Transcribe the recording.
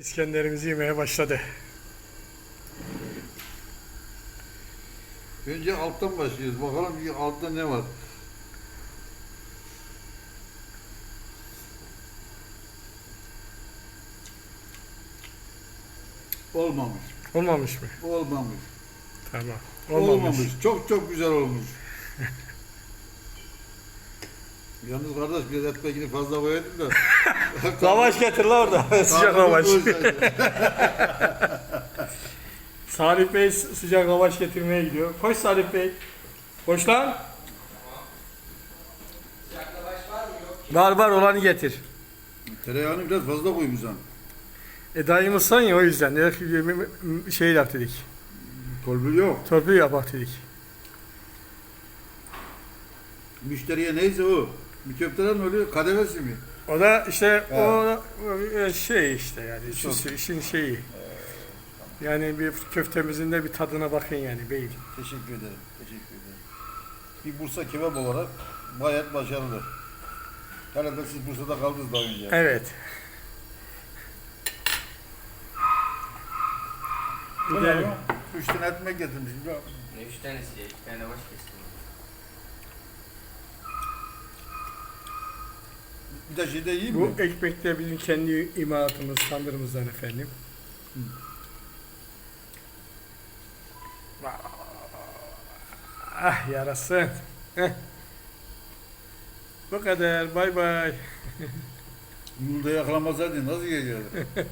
İskenderimizi yemeye başladı. Önce alttan başlıyoruz. Bakalım ki altta ne var. Olmamış. Olmamış mı? Olmamış. Tamam. Olmamış. Olmamış. Çok çok güzel olmuş. Yalnız kardeş biraz et pekini fazla koydum da. Lavaş getir la orada. sıcak lavaş. Salih Bey sı- sıcak lavaş getirmeye gidiyor. Koş Salih Bey. Koş lan. Var var olanı getir. Tereyağını biraz fazla koymuşsun. E dayımızsan ya o yüzden. Dedik, şey yap dedik. Kolbül yok. Torpil yapak dedik. Müşteriye neyse o. Bir köfteler ne oluyor? Kadevesi mi? O da işte Evet. o o şey işte yani Çok. işin şeyi. Yani bir köftemizin de bir tadına bakın yani beyim. Teşekkür ederim. Teşekkür ederim. Bir Bursa kebap olarak gayet başarılı. Herhalde siz Bursa'da kaldınız daha önce. Evet. Bu ne Gidelim. Üç tane ekmek getirmiş. Üç tanesi ya? İki tane baş kestim. Bir de şeyde yiyeyim mi? Bu ekmek de bizim kendi imalatımız, tandırımızdan efendim. Ah yarasın. Heh. Bu kadar. Bay bay. Yolda yakalanmasaydın nasıl gelirdi?